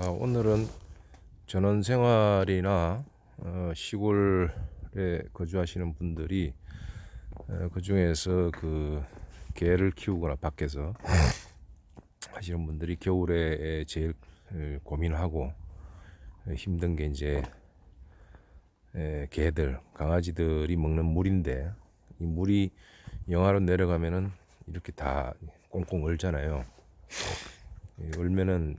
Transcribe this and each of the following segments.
아, 오늘은 전원 생활이나 어, 시골에 거주하시는 분들이 어, 그 중에서 그 개를 키우거나 밖에서 하시는 분들이 겨울에 제일 어, 고민하고 힘든 게 이제 에, 개들, 강아지들이 먹는 물인데 이 물이 영하로 내려가면은 이렇게 다 꽁꽁 얼잖아요. 이 얼면은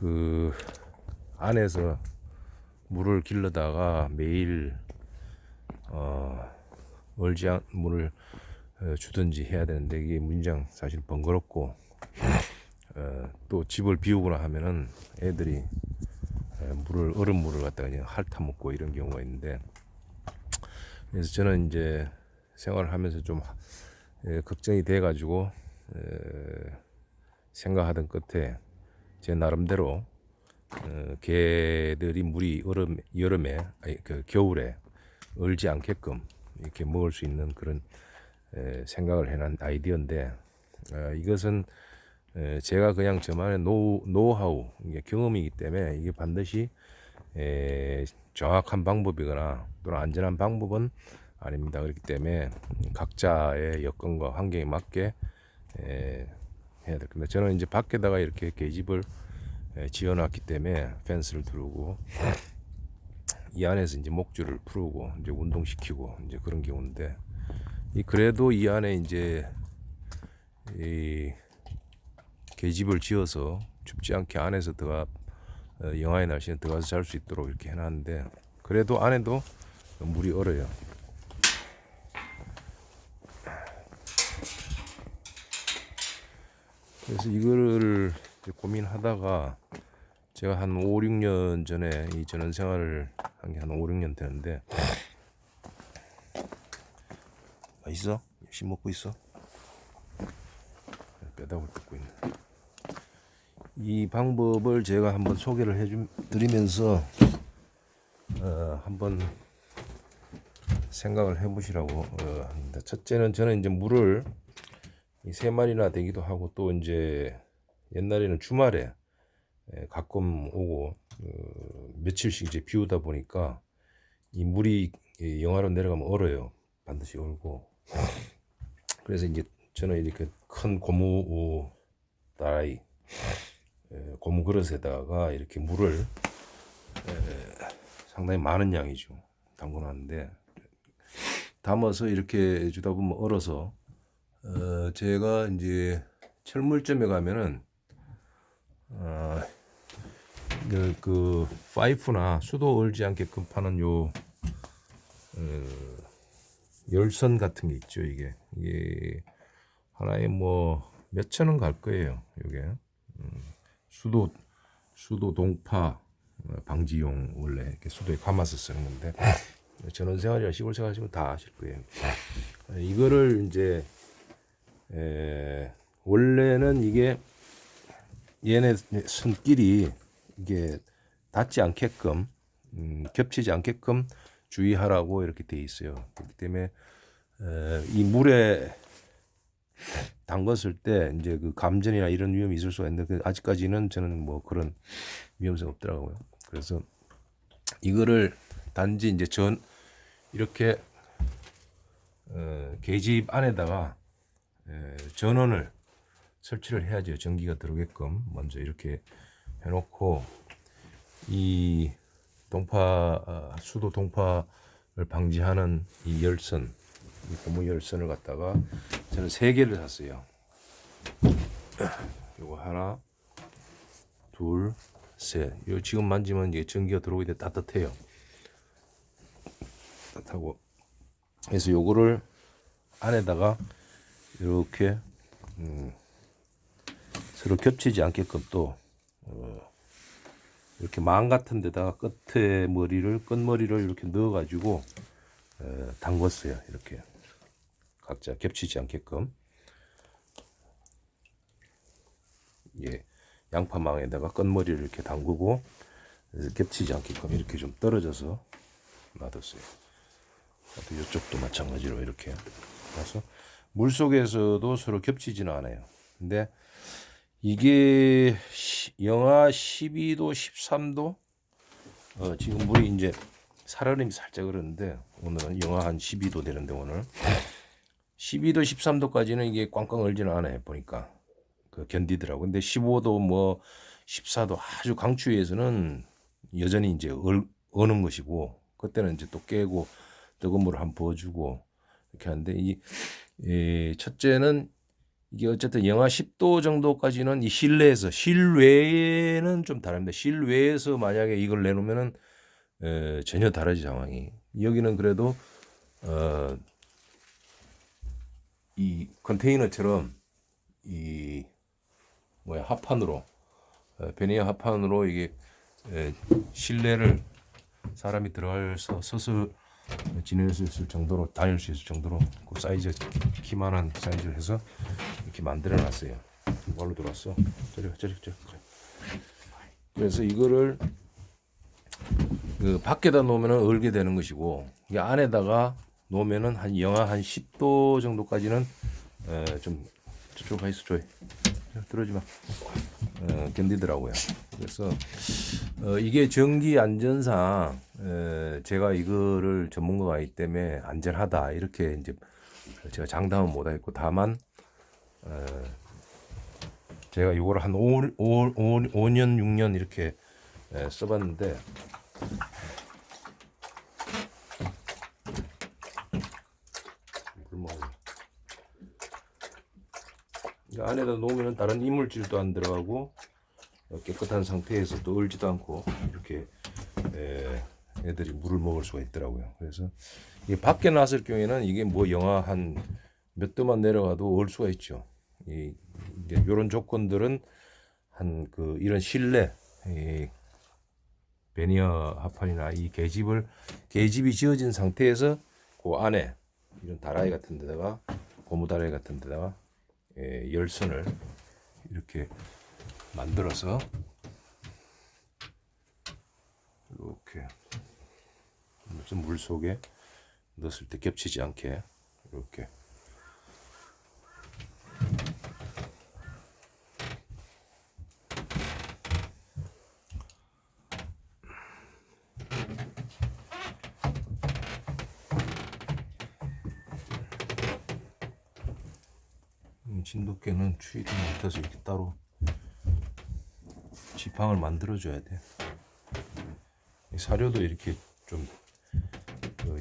그 안에서 물을 길러다가 매일 어 얼지 않 물을 어, 주든지 해야 되는데 이게 문장 사실 번거롭고 어, 또 집을 비우거나 하면은 애들이 에, 물을 얼음 물을 갖다가 그냥 핥아 먹고 이런 경우가 있는데 그래서 저는 이제 생활을 하면서 좀 에, 걱정이 돼 가지고 생각하던 끝에 제 나름대로 어, 개들이 물이 여름 여름에 아니 그 겨울에 얼지 않게끔 이렇게 먹을 수 있는 그런 에, 생각을 해놓은 아이디어인데 어, 이것은 에, 제가 그냥 저만의 노, 노하우 이게 경험이기 때문에 이게 반드시 에, 정확한 방법이거나 또는 안전한 방법은 아닙니다. 그렇기 때문에 각자의 여건과 환경에 맞게 에, 해야 될 겁니다. 저는 이제 밖에다가 이렇게 계집을 에, 지어놨기 때문에 펜스를 두르고 이 안에서 이제 목줄을 풀고 이제 운동시키고 이제 그런 경우인데 이 그래도 이 안에 이제 이 계집을 지어서 춥지 않게 안에서 들어가 어, 영하의 날씨에 들어가서 잘 수 있도록 이렇게 해놨는데 그래도 안에도 물이 얼어요. 그래서 이거를 고민하다가 제가 한 5, 6년 전에 이 전원 생활을 한 게 한 5, 6년 되는데 맛있어? 열심히 먹고 있어? 뼈다귀 뜯고 있네. 이 방법을 제가 한번 소개를 해주 드리면서 어, 한번 생각을 해보시라고 어, 합니다. 첫째는 저는 이제 물을 이 세 마리나 되기도 하고 또 이제 옛날에는 주말에 에, 가끔 오고 어, 며칠씩 이제 비우다 보니까 이 물이 이 영하로 내려가면 얼어요. 반드시 얼고 그래서 이제 저는 이렇게 큰 고무 어, 다이 에, 고무 그릇에다가 이렇게 물을 에, 상당히 많은 양이죠. 담궈놨는데 담아서 이렇게 주다 보면 얼어서 어, 제가 이제 철물점에 가면은 어, 그, 그 파이프나 수도 얼지 않게끔 파는 요 어, 열선 같은 게 있죠 이게. 이게 하나에 뭐 몇천 원 갈 거예요 이게. 음, 수도 수도 동파 어, 방지용 원래 이렇게 수도에 감아서 쓰는 건데 전원 생활이나 시골 생활 하시면 다 아실 거예요. 어, 이거를 이제 에, 원래는 이게 얘네 손길이 이게 닿지 않게끔 음, 겹치지 않게끔 주의하라고 이렇게 돼 있어요. 그렇기 때문에 에, 이 물에 담갔을 때 이제 그 감전이나 이런 위험이 있을 수가 있는데 그 아직까지는 저는 뭐 그런 위험성 없더라고요. 그래서 이거를 단지 이제 전 이렇게 어, 계집 안에다가 에, 전원을 설치를 해야죠. 전기가 들어오게끔 먼저 이렇게 해놓고 이 동파 아, 수도 동파를 방지하는 이 열선, 이 고무 열선을 갖다가 저는 세 개를 샀어요. 요거 하나, 둘, 셋. 요 지금 만지면 이게 전기가 들어오기 때문에 따뜻해요. 따뜻하고 그래서 요거를 안에다가 이렇게 음, 서로 겹치지 않게끔 또 어, 이렇게 망 같은 데다가 끝에 머리를 끝머리를 이렇게 넣어 가지고 어, 담궜어요 이렇게 각자 겹치지 않게끔 예 양파망에다가 끝머리를 이렇게 담그고 겹치지 않게끔 이렇게 좀 떨어져서 놔뒀어요. 또 이쪽도 마찬가지로 이렇게 그래서 물 속에서도 서로 겹치지는 않아요. 근데 이게 시- 영하 12도, 13도. 어, 지금 물이 이제 살얼음이 살짝 그러는데 오늘은 영하 한 12도 되는데 오늘 12도, 13도까지는 이게 꽝꽝 얼지는 않아요 보니까 그 견디더라고. 근데 15도 뭐 14도 아주 강추위에서는 여전히 이제 얼, 어는 것이고 그때는 이제 또 깨고 뜨거운 물을 한번 부어주고 이렇게 하는데 이, 이 첫째는 이게 어쨌든 영하 10도 정도까지는 이 실내에서 실외에는 좀 다릅니다. 실외에서 만약에 이걸 내놓으면은 에, 전혀 다르지 상황이. 여기는 그래도 어, 이 컨테이너처럼 이 뭐야 합판으로 어, 베니어 합판으로 이게 에, 실내를 사람이 들어가서 서서 지낼 수 있을 정도로 다닐 수 있을 정도로 그 사이즈 키만한 사이즈를 해서 이렇게 만들어 놨어요. 뭘로 들어왔어? 저리 저리 저리. 저리. 그래서 이거를 그 밖에다 놓으면은 얼게 되는 것이고 이 안에다가 놓으면은 한 영하 한 10도 정도까지는 에, 좀 저쪽 가 있어 줘요. 들어오지 마. 어, 견디더라고요. 그래서 어, 이게 전기 안전상 에, 제가 이거를 전문가가 아니기 때문에 안전하다 이렇게 이제 제가 장담은 못하겠고 다만 어, 제가 이거를 한 5, 5, 5, 5년 6년 이렇게 에, 써봤는데 안에다 놓으면 다른 이물질도 안 들어가고 어, 깨끗한 상태에서 또 얼지도 않고 이렇게 에, 애들이 물을 먹을 수가 있더라고요. 그래서 이 밖에 놨을 경우에는 이게 뭐 영하 한 몇 도만 내려가도 얼 수가 있죠. 이 이런 조건들은 한 그 이런 실내 이 베니어 합판이나 이 계집을 계집이 지어진 상태에서 그 안에 이런 다라이 같은 데다가 고무 다라이 같은 데다가 예, 열선을 이렇게 만들어서 이렇게 무슨 물 속에 넣었을 때 겹치지 않게 이렇게 음, 진돗개는 추위를 못해서 이렇게 따로 지팡을 만들어줘야 돼. 이 사료도 이렇게 좀그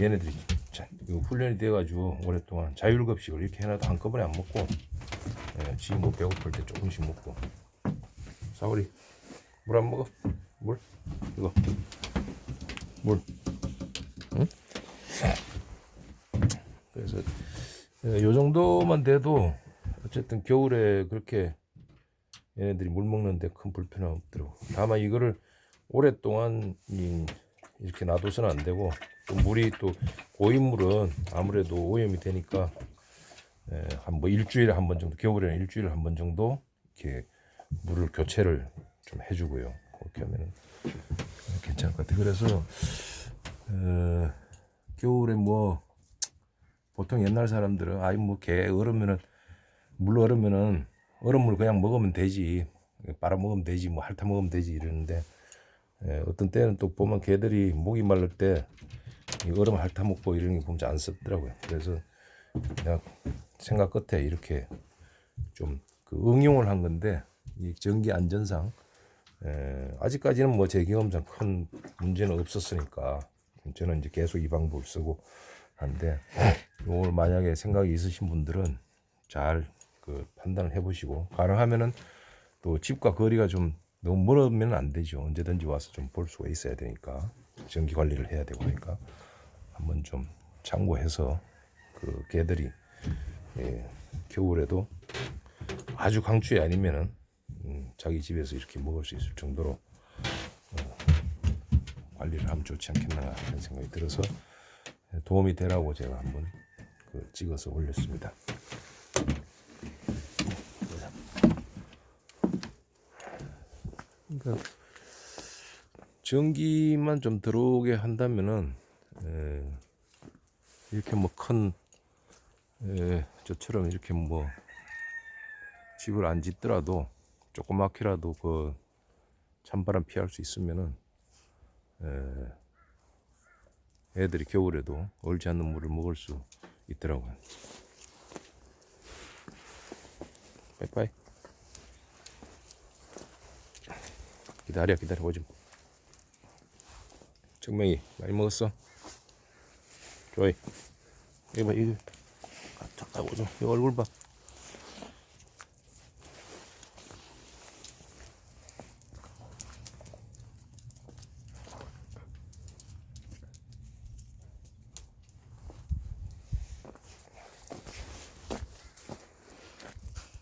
얘네들이 자, 그 훈련이 돼가지고 오랫동안 자율급식을 이렇게 해놔도 한꺼번에 안 먹고 예, 지금 뭐 배고플 때 조금씩 먹고 사오리 물 안 먹어? 물? 이거 물 응? 그래서 예, 요 정도만 돼도 어쨌든 겨울에 그렇게 얘네들이 물 먹는데 큰 불편함 없더라고. 다만 이거를 오랫동안 이, 이렇게 놔둬서는 안 되고 또 물이 또 고인물은 아무래도 오염이 되니까 한 뭐 일주일에 한 번 정도 겨울에는 일주일에 한 번 정도 이렇게 물을 교체를 좀 해주고요. 그렇게 하면은 괜찮을 것 같아. 그래서 어, 겨울에 뭐 보통 옛날 사람들은 아이 뭐개 얼으면은 물 얼으면은 얼음물 그냥 먹으면 되지 빨아 먹으면 되지 뭐 핥아 먹으면 되지 이러는데 예, 어떤 때는 또 보면 개들이 목이 마를 때이 얼음 핥아 먹고 이런 게 보면 안 썩더라고요. 그래서 내가 생각 끝에 이렇게 좀 그 응용을 한 건데 이 전기 안전상 에, 아직까지는 뭐 제 경험상 큰 문제는 없었으니까 저는 이제 계속 이 방법을 쓰고 하는데 오늘 만약에 생각이 있으신 분들은 잘 그 판단을 해보시고 가능하면은 또 집과 거리가 좀 너무 멀으면 안 되죠. 언제든지 와서 좀 볼 수가 있어야 되니까 전기 관리를 해야 되고 하니까 한번 좀 참고해서 그 개들이 예, 겨울에도 아주 강추위 아니면은 음, 자기 집에서 이렇게 먹을 수 있을 정도로 어, 관리를 하면 좋지 않겠나 하는 생각이 들어서 도움이 되라고 제가 한번 그 찍어서 올렸습니다. 그러니까 전기만 좀 들어오게 한다면은 에, 이렇게 뭐큰 저처럼 이렇게 뭐 집을 안 짓더라도 조그맣게라도 그 찬바람 피할 수 있으면은 에, 애들이 겨울에도 얼지 않는 물을 먹을 수 있더라고요. 빠이빠이. 기다려 기다려 오지. 마. 정명이 많이 먹었어? 조이 이거 봐 이거 잠깐 오좀 이 얼굴 봐.